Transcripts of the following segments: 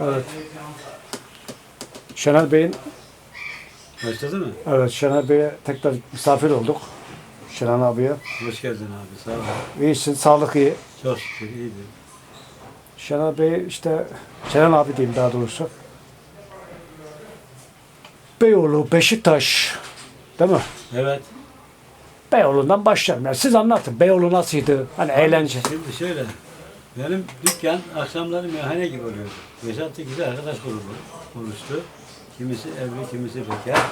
Evet. Şener Bey'in Başladı mı? evet Şener Bey'e tekrar misafir olduk. Şener abiye. Hoş geldin abi. Sağ ol. İyisin, sağlık iyi. Çok şükür iyiydi. Şener Bey işte Şener abi diyeyim daha doğrusu. Beyoğlu, Beşiktaş değil mi? Evet. Beyoğlu'ndan başlayalım. Yani siz anlatın. Beyoğlu nasıldı? Hani eğlence. Şimdi şöyle. Benim dükkan akşamları meyhane gibi oluyordu. 5-6 kişi arkadaş grubu oluştu. Kimisi evli, kimisi bekar.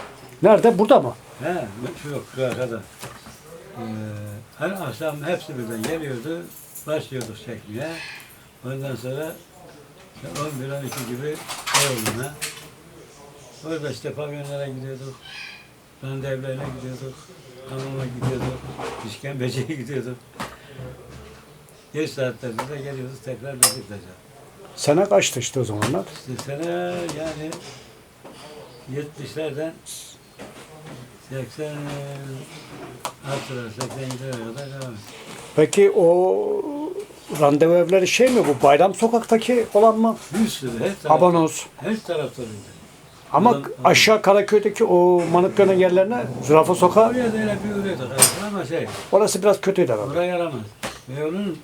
Nerede? Burada mı? He, şu yok, şu arkada. Ee, her akşam hepsi birden geliyordu. Başlıyorduk çekmeye. Ondan sonra işte 11-12 gibi Beyoğlu'na. Orada işte pavyonlara gidiyorduk. Randevlerine gidiyorduk. Hamama gidiyorduk. İşkembeciye gidiyorduk. Geç saatlerde de geliyorduk tekrar Beşiktaş'a. Sene kaçtı işte o zamanlar? İşte sene yani 70'lerden 80 artılar 87'lere kadar devam etti. Peki o randevu evleri şey mi bu? Bayram Sokak'taki olan mı? Bir sürü her taraf, Abanoz. her taraflarıydı. Ama Ulan- aşağı Karaköy'deki o Manıkgöl'ün yerlerine Zürafa Sokağı Oraya da öyle bir aslında ama şey, orası biraz kötüydü herhalde. oraya yaramaz. Beyoğlu'nun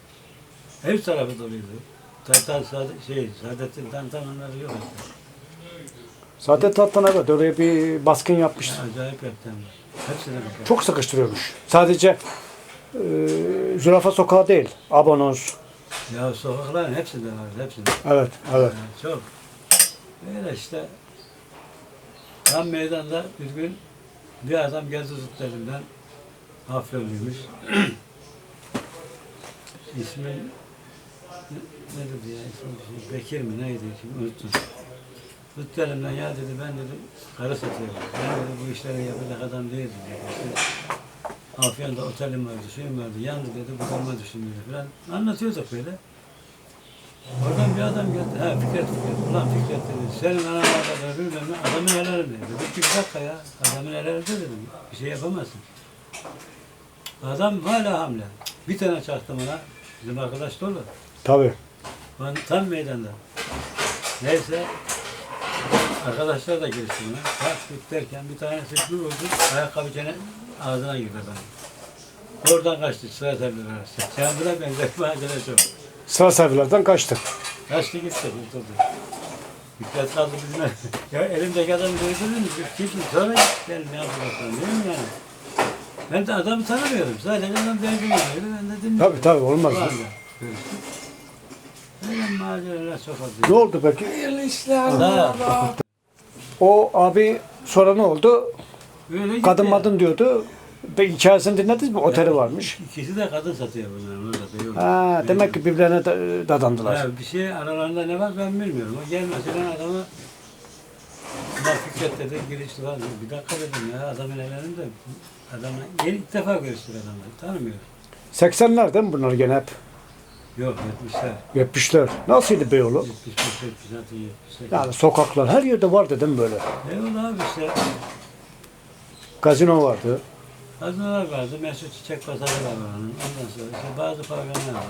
her tarafı doluydu. Saadet, şey, Saadettin Tantan onları yok. Zaten Tattan evet oraya bir baskın yapmıştı. Acayip yaptı hem de. Hepsine bakar. Çok sıkıştırıyormuş. Sadece e, Zürafa Sokağı değil. Abanoz. Ya sokakların hepsinde var, hepsinde. Evet, evet. Yani çok. Böyle işte tam meydanda bir gün bir adam geldi tuttu elimden. Afyonluymuş. İsmi ne, dedi ya? Bir şey, Bekir mi neydi? Şimdi unuttum. Tuttu elimden ya dedi ben dedi karı satıyorum. Ben dedi bu işleri yapacak adam değilim. Dedi. İşte, Afyon'da otelim vardı, şeyim vardı, yandı dedi, budanma düştüm dedi falan. Anlatıyorduk böyle. Oradan bir adam geldi. Ha Fikret Fikret. Ulan Fikret dedi. Senin anan kadar bilmem ne. Adamın helali dedi. Dedim ki bir dakika ya. Adamın helali de dedim. Bir şey yapamazsın. Adam hala hamle. Bir tane çaktım ona. Bizim arkadaş dolu. Tabii. Ben tam meydanda. Neyse. Arkadaşlar da girişti buna. Kalktık derken bir tanesi bir vurdu. Ayakkabı çene ağzına girdi adamın. Oradan kaçtı. Sıra tabiler arası. Çandıra benzer macera çok. Sıra sayfalardan kaçtı. Kaçtı gitti, kurtuldu. Dikkat kaldı bizimle. ya elimdeki adamı gördünüz mü? Kimsin? Sonra ben ne yapacaksın değil mi yani? Ben de adamı tanımıyorum. Sadece adam derdim ediyordu. Ben de dinliyorum. Tabii tabii olmaz. Bu oldu. Ne oldu peki? Ha, O abi sonra ne oldu? öyle gitti. Kadın madın diyordu. Be, hikayesini dinlediniz mi? Oteli varmış. İkisi de kadın satıyor bunlar. Yok. Ha, demek ki birbirlerine da- dadandılar. Ya bir şey aralarında ne var ben bilmiyorum. O gelmesinden adamı Ulan Fikret dedi girişti falan. Bir dakika dedim ya adamın ellerinde. Yeni ilk defa görüştük adamla. Tanımıyorum. 80'ler değil mi bunlar gene hep? Yok 70'ler. 70'ler. Nasıldı Beyoğlu? 75, 76, 78. Yani sokaklar her yerde vardı değil mi böyle? Ne oldu abi işte. Gazino vardı. Hazırlar vardı. Mesut Çiçek Pazarı var onun. Ondan sonra işte bazı pavyonlar var.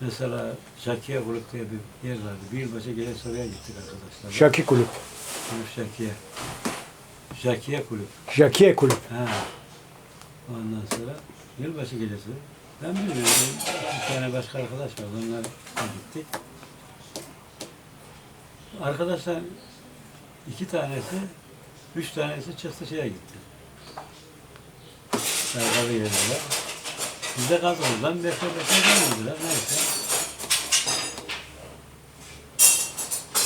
Mesela Şakiye Kulüp diye bir yer vardı. Bir yılbaşı gece oraya gittik arkadaşlar. Şaki Kulüp. Kulüp Şakiye. Şakiye Kulüp. Şakiye Kulüp. Ha. Ondan sonra yılbaşı gecesi. Ben bilmiyorum. Bir tane başka arkadaş var. Onlar gittik. Arkadaşlar iki tanesi, üç tanesi çıktı şeye gitti. Sarkalı yerine. Biz de kaldık. Ben bekle bekle gelmediler. Neyse.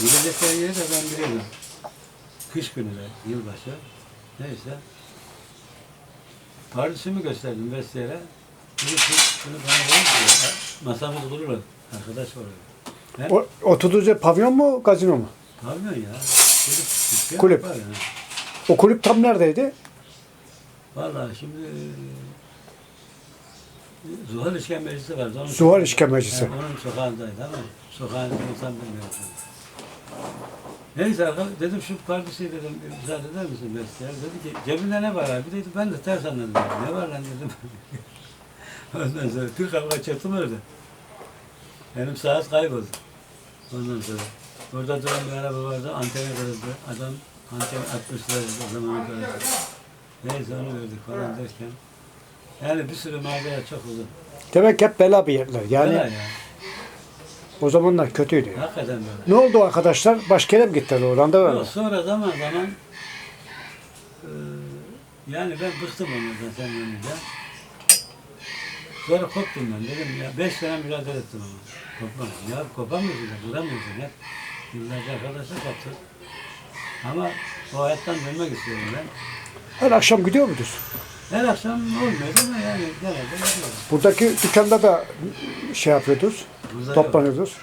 Gidecekleri yeri de ben biliyordum. Kış günü de, yılbaşı. Neyse. Pardesümü gösterdim Vestiyer'e. Bunu bana. Masamız kurulu. Arkadaş. Ben O, oturduğunuz pavyon mu, gazino mu? pavyon ya. Kulüp. Kulüp. var ya. O kulüp tam neredeydi? Vallahi şimdi e, Zuhal İşkembecisi vardı. Onun Zuhal İşkembecisi. Yani onun sokağındaydı ama sokağını tam bilmiyorum. Neyse arkadaş dedim şu pardesi dedim müsaade eder misin Beste? Dedi ki cebinde ne var abi? Dedi ben de ters anladım. Ne var lan dedim. Ondan sonra bir kavga çıktım orada. Benim saat kayboldu. Ondan sonra orada duran bir araba vardı. Antene kırıldı. Adam anten atmışlar o zaman kırıldı. Neyse onu verdik falan derken. Yani bir sürü macera çok uzun. Demek hep bela bir yerler. Yani Bela ya. o zamanlar kötüydü. Hakikaten böyle. Ne oldu arkadaşlar? Başka yere mi gittiler o randevu Yok, sonra zaman zaman eee, yani ben bıktım onlardan sen önünde. Sonra koptum ben dedim ya beş sene mücadele ettim ama. Kopmadım. Ya kopamıyorsun da duramıyorsun hep. Yıllarca arkadaşlar koptuk. Ama o hayattan dönmek istiyorum ben. Her akşam gidiyor muydunuz? Her akşam olmuyor ama yani genelde gidiyorum. Buradaki dükkanda da şey yapıyordunuz. Burada yok. Toplanıyordunuz.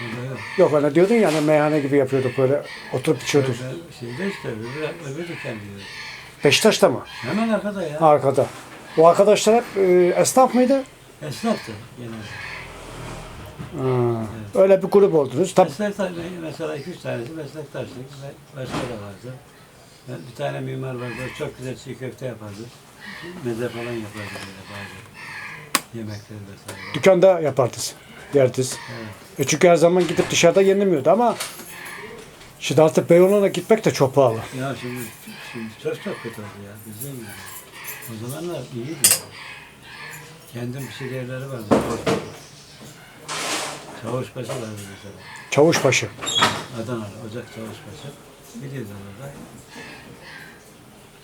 Burada yok. Yok hani diyordun ya hani meyhane gibi yapıyorduk böyle oturup içiyorduk. Böyle Şeyde işte öbür, öbür dükkan diyor. Beşiktaş'ta mı? Hemen arkada ya. Arkada. O arkadaşlar hep e, esnaf mıydı? Esnaftı genelde. Ha, Öyle bir grup oldunuz. Tabii Meslektaş, mesela iki üç tanesi meslektaşlık ve başka da vardı. Bir tane mimar vardı, o çok güzel çiğ köfte yapardı. Meze falan yapardı böyle bazı yemekleri vesaire. dükkanda yapardınız. Yerdiniz. E çünkü her zaman gidip dışarıda yenilmiyordu ama şimdi artık Beyoğlu'na gitmek de çok pahalı. Ya şimdi, şimdi çok çok kötü oldu ya. Bizim yani. O zamanlar iyiydi. Kendim bir şey yerleri vardı. Çavuş- Çavuşbaşı vardı mesela. Çavuşbaşı. Adanalı, Ocak Çavuşbaşı. Biliyordu orada.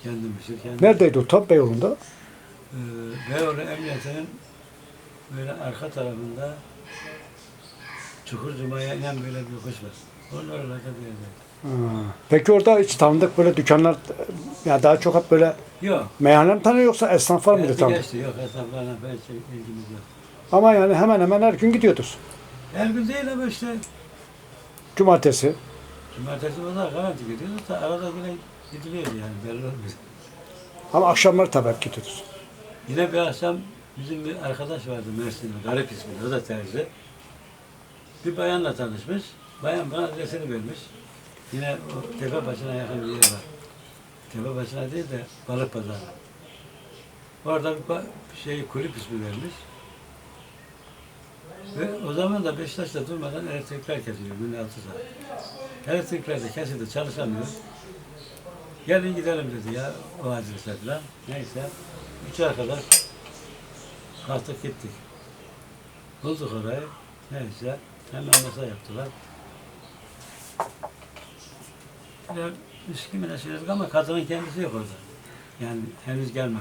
Kendim pişir, kendim Neredeydi o tam Beyoğlu'nda? Ee, Beyoğlu Emniyeti'nin böyle arka tarafında Çukur Cuma'ya inen böyle bir yokuş var. Onun oralarda bir yerde. Peki orada hiç tanıdık böyle dükkanlar ya daha çok hep böyle Yok. meyhane mi tanıyor yoksa esnaflar mıydı Geçti, tanıdık? geçti. Yok hesaplarına ilgimiz yok. Ama yani hemen hemen her gün gidiyordunuz. Her gün değil ama işte Cumartesi. cumartesi pazar garanti gidiyordu. Da arada yine gidiliyordu yani belli olmuyor. Ama akşamları tabii hep gidiyordunuz. Yine bir akşam bizim bir arkadaş vardı Mersin'de, garip isminde, o da terzi. Bir bayanla tanışmış. Bayan bana adresini vermiş. Yine o tepe başına yakın bir yer var. Tepe başına değil de balık pazarı. Orada bir şey kulüp ismi vermiş. Ve o zaman da Beşiktaş'ta durmadan elektrikler kesiliyor günde 6 saat. Elektrikler de kesildi çalışamıyor. Gelin gidelim dedi ya o adrese falan. Neyse. Üç arkadaş kalktık gittik. Bulduk orayı. Neyse. Hemen masa yaptılar. Böyle üskü mü ne söyledik ama kadının kendisi yok orada. Yani henüz gelmemiş.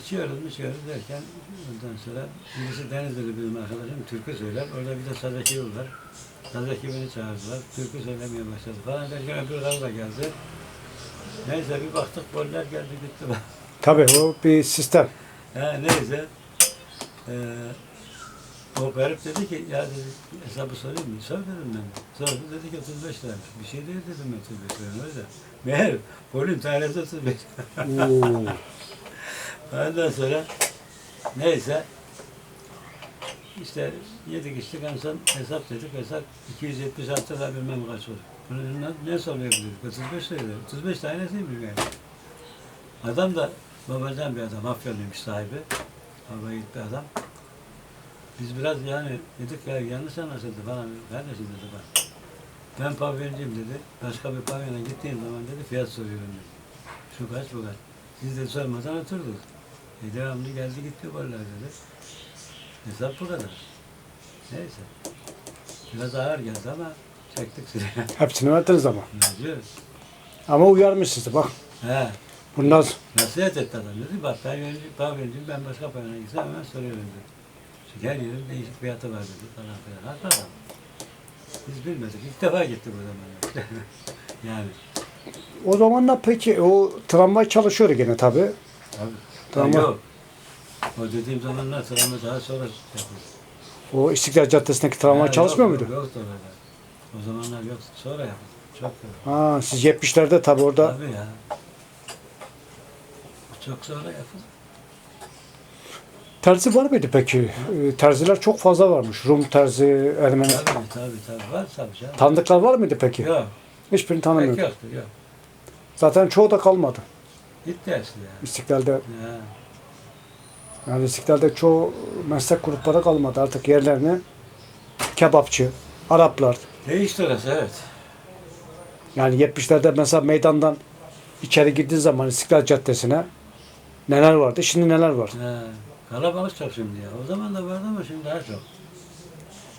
İçiyoruz, içiyoruz derken ondan sonra birisi Denizli'li bizim arkadaşım türkü söyler. Orada bir de saz ekibi var. Saz ekibini çağırdılar. Türkü söylemeye başladı falan derken öbür karı da geldi. Neyse bir baktık goller geldi gitti. Tabii o bir sistem. Ha, neyse. Ee, o garip dedi ki ya dedi hesabı sorayım mı? Sor dedim ben. Sordu dedi ki 35 liraymış. Bir şey değil dedim 35 lira öyle. Meğer polin tanesi 35 Oo. Ondan sonra neyse işte yedik içtik en son hesap dedik hesap 276 lira bilmem kaç oldu. Bunu ne, ne soruyor dedik 35 lira dedi. 35 tanesiymiş yani. Adam da babacan bir adam, Afyonluymuş sahibi. Baba yiğit bir adam. Biz biraz yani dedik ya yanlış anlaşıldı falan. Kardeşim dedi bak. Ben pavyoncuyum dedi. Başka bir pavyona gittiğim zaman dedi fiyat soruyorum dedi. Şu kaç bu kaç. Biz de sormadan oturduk. E devamlı geldi gitti goller dedi. Hesap bu kadar. Neyse. Biraz ağır geldi ama çektik sıraya. Hepsini verdiniz ama. ne diyoruz? Ama uyarmış sizi bak. He. Bundan Nasihat etti adam dedi. Bak ben pavyoncuyum ben başka pavyona gitsem hemen soruyorum dedi. Her yerin değişik fiyatı var dedi falan filan. Haklı adam. Biz bilmedik. İlk defa gittik o zaman. yani. o zamanlar peki o tramvay çalışıyordu gene tabii. Tabii. Tamam. Yok. O dediğim zamanlar travma daha sonra yapıldı. O İstiklal Caddesi'ndeki tramvay Ha, çalışmıyor yok, muydu? Yok, yoktu orada. O zamanlar yoktu. Sonra yapıldı. Çok yok. Ha, siz 70'lerde tabii orada Tabii ya. Çok sonra yapıldı. Terzi var mıydı peki? Ee, Terziler çok fazla varmış. Rum terzi, Ermeni. Tabii tabii tabii. Var tabii canım. Tanıdıklar var mıydı peki? Yok. Hiçbirini Pek tanımıyordum. yoktu. Yok. Zaten çoğu da kalmadı. Gitti ya. İstiklal'de Ya. yani İstiklal'de çoğu meslek grupları kalmadı artık yerlerini kebapçı, Araplar. Değişti orası evet. Yani 70'lerde mesela meydandan içeri girdiğin zaman İstiklal Caddesi'ne neler vardı, şimdi neler var. He, kalabalık çok şimdi ya. O zaman da vardı ama şimdi daha çok.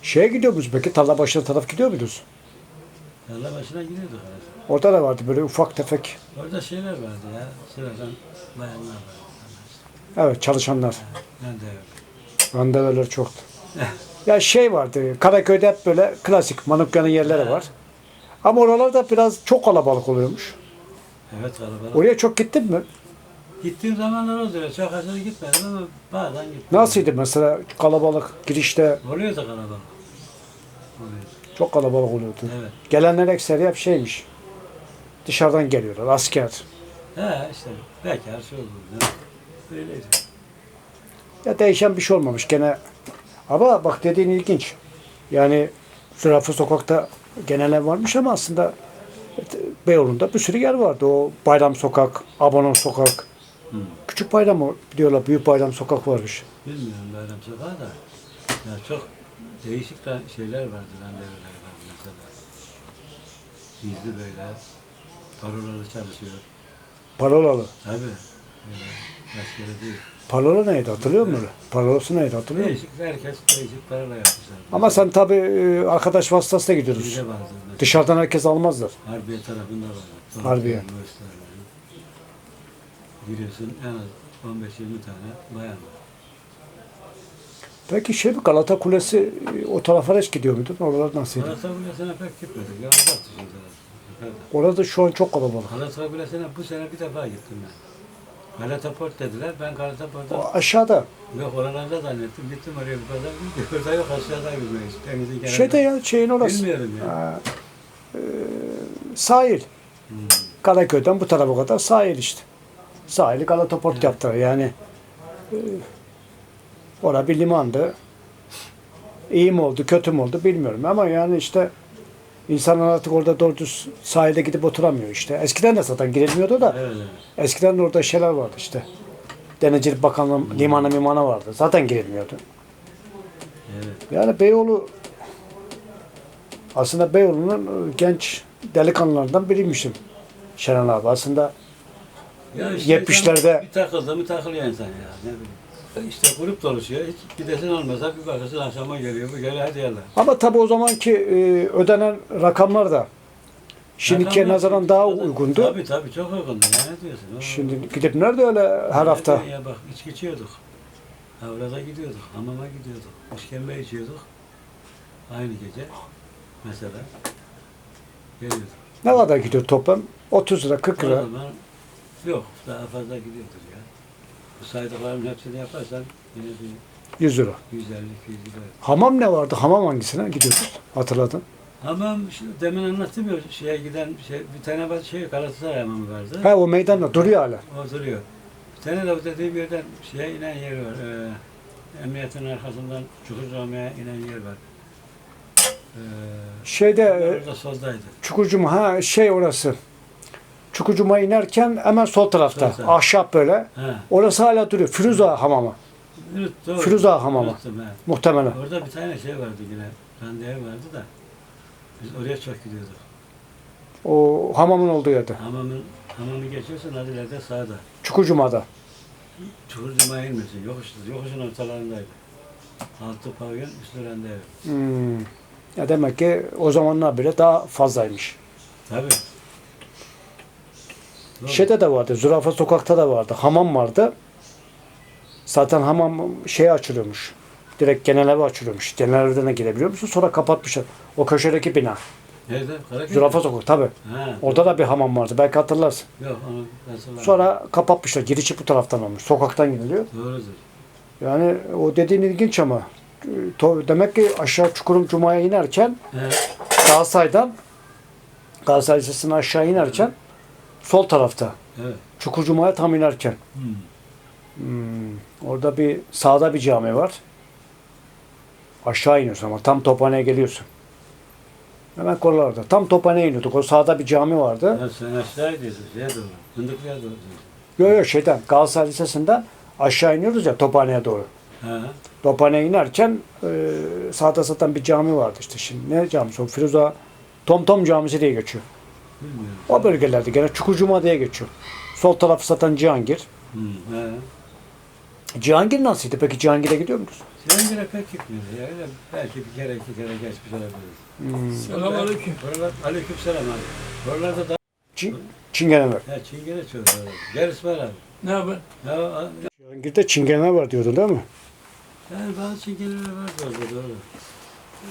Şeye gidiyor muyuz peki? Tarlabaşı'na taraf gidiyor muydunuz? Tarla başına gidiyorduk. Orada da vardı böyle ufak tefek. Orada şeyler vardı ya. Sıradan bayanlar vardı. Evet çalışanlar. Ben de öyle. Randevular çoktu. ya şey vardı. Karaköy'de hep böyle klasik Manukya'nın yerleri var. Ama oralarda biraz çok kalabalık oluyormuş. Evet kalabalık. Oraya çok gittin mi? Gittiğim zamanlar oldu. Çok aşırı gitmedim ama bazen gittim. Nasıldı mesela kalabalık girişte Oluyordu kalabalık. Oluyordu. çok kalabalık oluyordu. Evet. Gelenler ekseri hep şeymiş. Dışarıdan geliyorlar asker. He işte bekar şey oldu. Öyleydi. Ya değişen bir şey olmamış gene. Ama bak dediğin ilginç. Yani Zürafa Sokak'ta genel ev varmış ama aslında Beyoğlu'nda bir sürü yer vardı. O Bayram Sokak, Abonon Sokak. Hı. Küçük Bayram o diyorlar. Büyük Bayram Sokak varmış. Bilmiyorum Bayram Sokağı da. Ya çok değişik de şeyler vardı. Randevular var mesela. Gizli böyle. Parolalı çalışıyor. Parolalı. Tabii. Öyle. Başka değil. Parola neydi hatırlıyor musun? Parolası neydi hatırlıyor musun? Değişik, herkes değişik parola yapmışlar. Ama sen tabii e, arkadaş vasıtasıyla Bir gidiyoruz. de vardı. mesela. Dışarıdan herkes almazlar. Harbiye tarafında var. Harbiye. üniversiteleri. Giriyorsun en az 15-20 tane bayan var. Peki şey mi Galata Kulesi e, o tarafa hiç gidiyor muydun? Oralar nasıldı? Galatasaray Kulesi'ne pek gitmedik. Ya uzak dışında. Yukarıda. Orada şu an çok kalabalık. Galatasaray Kulesi'ne bu sene bir defa gittim ben. Galata Port dediler. Ben Galata Port'a O aşağıda. yok oralarda zannettim. Gittim oraya bu kadar. Orada yok aşağıdaymış böyle. Denizin kenarında. Şeyde ya şeyin orası. Bilmiyorum ya. Ha, e, sahil. Hmm. Karaköy'den bu tarafa kadar sahil işte. Sahili Galata Port yaptılar yani. E, orada bir limandı. İyi mi oldu, kötü mü oldu bilmiyorum ama yani işte insanlar artık orada doğru düz sahilde gidip oturamıyor işte. Eskiden de zaten girilmiyordu da Evet, evet. eskiden de orada şeyler vardı işte. Denizcilik Bakanlığı limanı mimana vardı. Zaten girilmiyordu. evet. Yani Beyoğlu aslında Beyoğlu'nun genç delikanlılarından biriymişim. Şener abi aslında Ya 70'lerde bir takıldı mı takılıyor insan ya. Ne bileyim. İşte grup doluşuyor. Hiç gidesin olmasa bir bakırsın akşama geliyor. Bu geliyor hadi yallah. ama tabii o zamanki e, ödenen rakamlar da şimdikiye Rakamlar nazaran daha şimdiki- uygundu. Tabii tabii çok uygundu. Ya ne diyorsun? O- Şimdi gidip nerede öyle her Ne hafta? diyorsun Ya bak içki içiyorduk. Avrada gidiyorduk. Hamama gidiyorduk. İşkembe içiyorduk. Aynı gece. Mesela. Geliyorduk. Ne kadar gidiyor toplam? 30 lira, 40 O lira, zaman yok. Daha fazla gidiyordur ya. Bu saydıklarımın hepsini yaparsan yine bir 100 lira. 150 200 lira. Hamam ne vardı? Hamam hangisine gidiyorduk? Hatırladın? Hamam şu demin anlattım ya şeye giden şey, bir tane var şey Galatasaray hamamı vardı. Ha o meydanda duruyor hala. O duruyor. Bir tane de bu dediğim yerden şeye inen yer var. Ee, emniyetin arkasından Çukurcami'ye inen yer var. Ee, Şeyde e, orada soldaydı. Çukurcuma ha şey orası. Çukurcuma inerken hemen sol tarafta. Sol taraf. Ahşap böyle. Ha. Orası hala duruyor. Firuza hamamı. Evet, doğru. Firuza hamamı. Unuttum. Muhtemelen. Orada bir tane şey vardı yine. Randevu vardı da. Biz oraya çok gidiyorduk. O hamamın olduğu yerde. Hamamın, hamamı geçiyorsun Adile'de sağda. Çukurcuma'da. Çukurcuma'ya inmiyorsun. Yokuştu. Yokuşun ortalarındaydı. Altı pavyon, üstü randevu. Hmm. Ya demek ki o zamanlar bile daha fazlaymış. Tabii. Şeyde de vardı. Zürafa sokakta da vardı. Hamam vardı. Zaten hamam şey açılıyormuş. Direkt genel eve açılıyormuş. Genel evden de girebiliyor musun? Sonra kapatmışlar. O köşedeki bina. Nerede? Karaköy. Zürafa sokak tabi. Orada da bir hamam vardı. Belki hatırlarsın. Yok onu ben. Sonra kapatmışlar. Girişi bu taraftan olmuş. Sokaktan gidiliyor. Doğrudur. Yani o dediğin ilginç ama. To- Demek ki aşağı Çukurum Cuma'ya inerken He. Galatasaray'dan Galatasaray Lisesi'ne aşağı inerken sol tarafta. Evet. Çukur Cuma'ya tam inerken. Hmm. Hmm, orada bir sağda bir cami var. Aşağı iniyorsun ama tam Tophane'ye geliyorsun. Hemen oralarda. Tam Tophane'ye iniyorduk. O sağda bir cami vardı. Ya sen aşağı gidiyorsun. Şeye doğru. Fındıklı'ya doğru. Yok yok şeyden Galatasaray Lisesi'nden aşağı iniyoruz ya Tophane'ye doğru. Ha. Tophane'ye inerken e, sağda satan bir cami vardı işte şimdi. Ne camisi o? Firuza Tom Tom Camisi diye geçiyor. Bilmiyorum. O bölgelerde gene Çukurcuma diye geçiyor. Sol tarafı satan Cihangir. Hı. Ha. Cihangir nasıldı? Peki Cihangir'e gidiyor musunuz? Cihangir'e pek gitmiyordu ya. Öyle belki bir kere iki kere geçmiş olabiliriz. Selamünaleyküm. Oralar, aleyküm selam abi. Oralarda da Çin, Çingene var. ya Çingene var. Gerisi var abi. Ne haber? Ya, a- Cihangir'de Çingene var diyordun değil mi? yani bazı Çingeneler vardı orada doğru.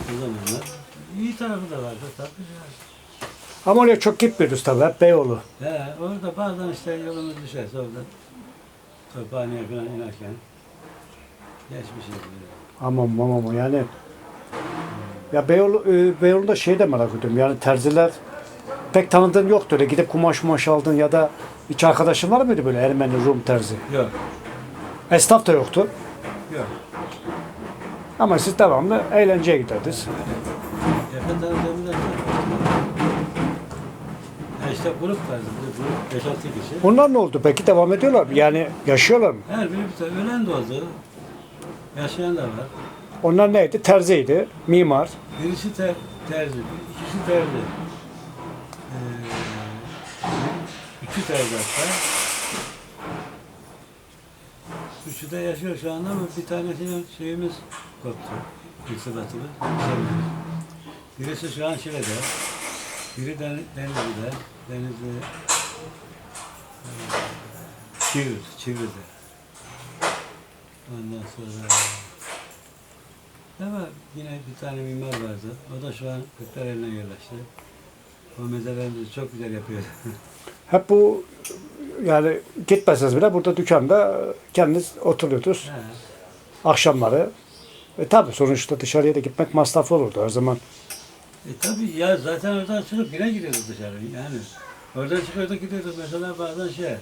O zamanlar. İyi tarafı da vardı tabii. Ama oraya çok gitmiyoruz tabii. Hep Beyoğlu. Ya, orada bazen işte yolumuz düşerse orada Tophane'ye falan inerken geçmişiz. böyle. Aman aman yani. Ya Beyoğlu, e, Beyoğlu'nda şey de merak ediyorum. Yani terziler pek tanıdığın yoktu öyle. Gidip kumaş kumaş aldın ya da hiç arkadaşın var mıydı böyle Ermeni, Rum terzi? Yok, Esnaf da yoktu. yok. Ama siz devamlı eğlenceye giderdiniz. İşte grup. Bir grup 5-6 kişi. Onlar ne oldu peki? Devam ediyorlar mı? Yani yaşıyorlar mı? Her biri bir tane ölen de oldu. Yaşayan da var. Onlar neydi? Terziydi, mimar. Birisi ter, terzi, ikisi terzi. Ee, üçü terzi hatta. Üçü de yaşıyor şu anda ama bir tanesinin şeyimiz koptu. İrtibatımız. Birisi şu an Şile'de. Biri Den Denizli'de. Denizli e, Çivir, Çivir'de. Ondan sonra ama yine bir tane mimar vardı. O da şu an Kırklareli'ne yerleşti. O mezelerimizi çok güzel yapıyor. Hep bu yani gitmeseniz bile burada dükkanda kendiniz oturuyordunuz He. akşamları. E tabi sonuçta dışarıya da gitmek masraflı olurdu her zaman. E tabii ya zaten oradan çıkıp yine gidiyorduk dışarı yani. Oradan çıkıyorduk gidiyorduk mesela bazen şey.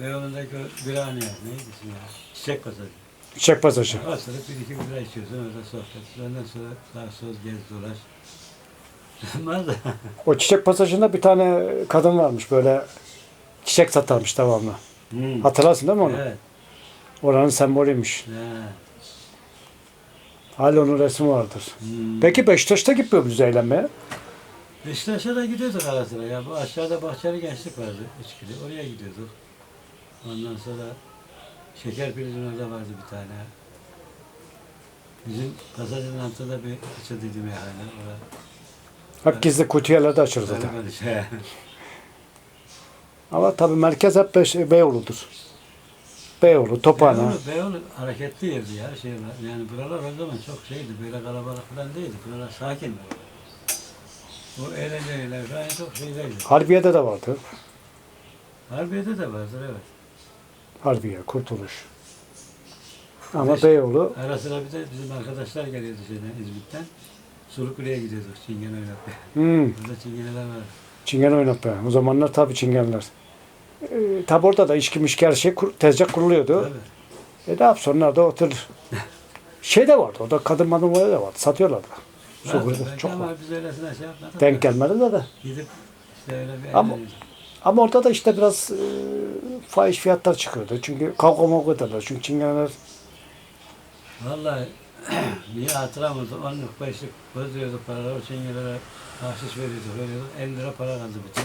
Beyoğlu'ndaki o birhane neydi ismi ya? Çiçek Pasajı. Çiçek pasajı. Oturup bir iki bira içiyorsun orada sohbet. Ondan sonra sağ söz gez dolaş. Olmaz da. O çiçek pasajında bir tane kadın varmış böyle çiçek satarmış devamlı. Hmm. Hatırlarsın değil mi onu? Evet. Oranın sembolüymüş. He. Hala onun resmi vardır. Hmm. Peki Beşiktaş'ta gitmiyor muyuz eğlenmeye? Beşiktaş'a da gidiyorduk ara sıra ya. Bu aşağıda Bahçeli Gençlik vardı. İçkili. Oraya gidiyorduk. Ondan sonra Şeker orada vardı bir tane. Bizim pasajın altında bir açıldıydı meyhane. Orada. Hep gizli kutiyeler açıldı. Ama tabii merkez hep Beyoğlu'dur. Beyoğlu, Tophane. Beyoğlu, Beyoğlu hareketli yerdi ya. Şey, yani buralar o zaman çok şeydi. Böyle kalabalık falan değildi. Buralar sakin. Bu eğlenceler falan çok şeydeydi. Harbiye'de de vardı. Harbiye'de de vardır evet. Harbiye, Kurtuluş. Ama Beş- Beyoğlu Ara sıra bir de bizim arkadaşlar geliyordu şeyden İzmit'ten. Sulukule'ye gidiyorduk çingen oynatmaya. hmm, Burada çingeneler var. çingen oynatmaya. O zamanlar tabii çingenler. Ee, tabi orada da içki mişki her şey kur- tezgah kuruluyordu. Tabii. E ne yapsın onlar da oturur. Şey de vardı orada kadın madın da vardı. Satıyorlardı. Su Vardı grubu belki çok var. biz öylesine şey yapmadık. Denk da gelmedi de de. Gidip işte öyle bir Ama- eğleniyorduk. Ama orada da işte biraz e, fahiş fiyatlar çıkıyordu. Çünkü kavga mavga ederler. Çünkü çingeneler Vallahi niye hatırlamadım. Onluk beşlik bozduruyorduk paraları. O çingelere bahşiş veriyorduk, veriyorduk. 50 lira para kaldı bütün.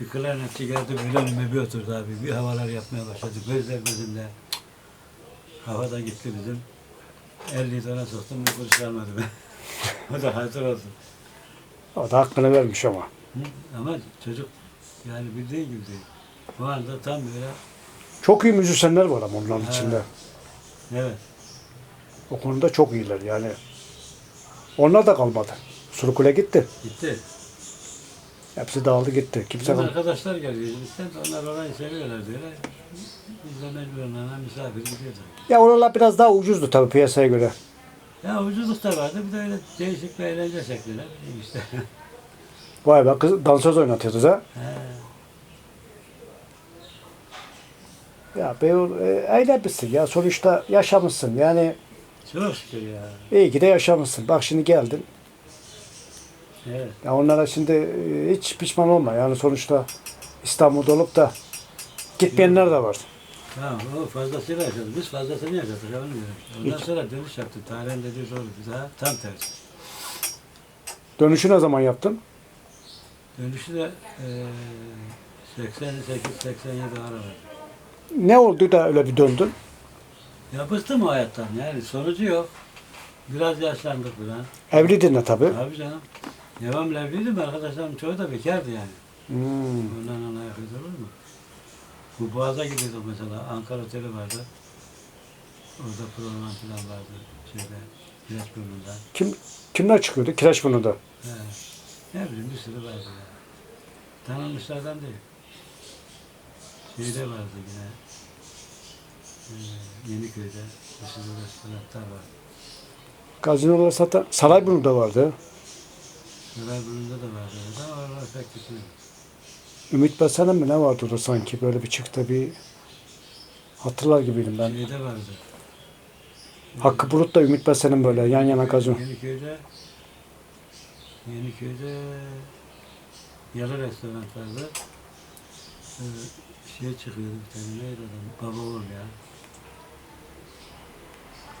Bir klarnetçi geldi böyle önüme bir oturdu abi. Bir havalar yapmaya başladı. Gözler gözümde. Havada gitti bizim. 50 tane soktum bir kuruş kalmadı ben. o da hatır oldu. o da hakkını vermiş ama. Hı? Ama çocuk yani bildiği gibi değil. Bu anda tam böyle Çok iyi müzisyenler var ama onların Ha. içinde. evet. O konuda çok iyiler yani. Onlar da kalmadı. Surukule gitti. Gitti. Hepsi dağıldı gitti. Kimse Bizim kalmadı. arkadaşlar geliyor de onlar orayı seviyorlar diyorlar. Biz de mecburen ona misafir gidiyorduk. Ya oralar biraz daha ucuzdu tabii piyasaya göre. Ya ucuzluk da vardı bir de öyle değişik bir eğlence şekliler. İyi işte. Vay be kız dansöz oynatıyordunuz ha. He. Ya Beyoğlu e, eğlenmişsin ya. Sonuçta yaşamışsın. Yani Çok şükür ya. iyi ki de yaşamışsın. Bak şimdi geldin. Evet. Ya onlara şimdi e, hiç pişman olma. Yani sonuçta İstanbul'da olup da gitmeyenler de var. Tamam, o fazlasıyla yaşadı. Biz fazlasını yaşadık. diyorum. Ondan Hiç. sonra dönüş yaptık. Tarihin dediği doğru. Biz ha, tam tersi. Dönüşü ne zaman yaptın? Dönüşü de eee 88-87 aralar. Ne oldu da öyle bir döndün? Ya bıktım o hayattan yani sonucu yok. Biraz yaşlandık falan. Evliydin de tabii. Abi canım. Devamlı evliydim arkadaşlarım çoğu da bekardı yani. Hmm. Ondan ona ayak olur mu? Bu Boğaz'a gidiyorduk mesela. Ankara Oteli vardı. Orada program falan vardı. Şeyde, Kireçburnu'nda. Kim kimler çıkıyordu? Kireçburnu'da. He. Ne bileyim bir sürü vardı ya. Tanınmışlardan değil. Şeyde vardı yine. Ee, Yeniköy'de. Bir sürü restoranlar var. Gazinolar zaten Sarayburnu'da vardı. Sarayburnu'nda da vardı. Ama oralar pek gitmedim. Ümit Besen'in mi ne vardı orada sanki böyle bir çıktı bir hatırlar gibiydim ben. Şeyde vardı. Hakkı Bulut'la Ümit Besen'in böyle yan yana gazino. Yeniköy'de Yeniköy'de yalı restoran vardı. Ee, şey çıkıyordu bir tane neydi adam? Baba oğul ya.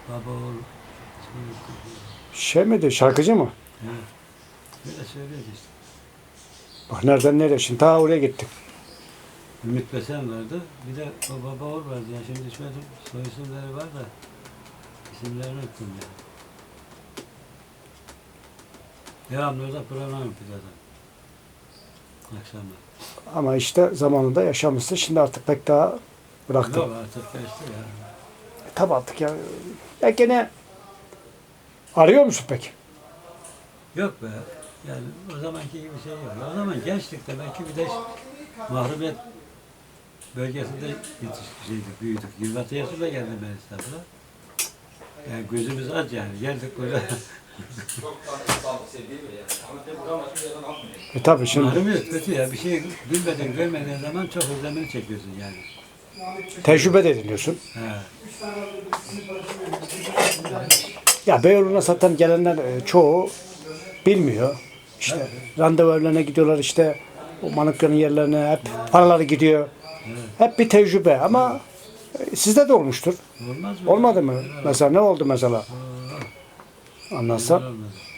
Baba oğul. unuttum. Şey miydi şarkıcı mı? Evet. Böyle söylüyordu işte. Bak nereden nereye şimdi ta oraya gittik. Ümit Besen vardı. Bir de o baba oğul vardı. Ya şimdi içmedim. Soy isimleri var da isimlerini unuttum ya. Devamlı orada program yapıyordu adam. Akşamlar. Ama işte zamanında yaşamışsın. Şimdi artık pek daha bıraktın. Yok artık geçti ya. Tabii artık ya. Ya gene arıyor musun peki? Yok be. Yani o zamanki gibi şey yok. O zaman gençlikte belki bir de mahrumiyet bölgesinde yetiştik, büyüdük. 26 yaşında geldim ben İstanbul'a. Yani gözümüz aç yani. Geldik böyle. E tabii şimdi mahrumiyet kötü ya. Bir şey bilmeden görmediğin zaman çok özlemini çekiyorsun yani. tecrübe de ediniyorsun. He. Ya Beyoğlu'na zaten gelenler e, çoğu bilmiyor. İşte randevu evlerine gidiyorlar işte o manıkların yerlerine hep paraları gidiyor. Hep bir tecrübe ama sizde de olmuştur. Olmaz mı? Olmadı mı? Mesela ne oldu mesela? Anlatsan.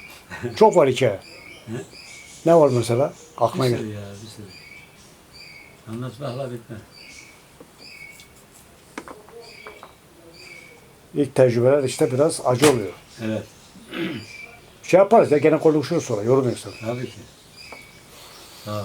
Çok var hikaye. Ne var mesela? Aklına Bir gel. sürü ya bir sürü. Anlatmakla bitmez. İlk tecrübeler işte biraz acı oluyor. Evet. Şey yaparız ya gene konuşuruz sonra yorulmuyorsun. Tabii ki. Sağ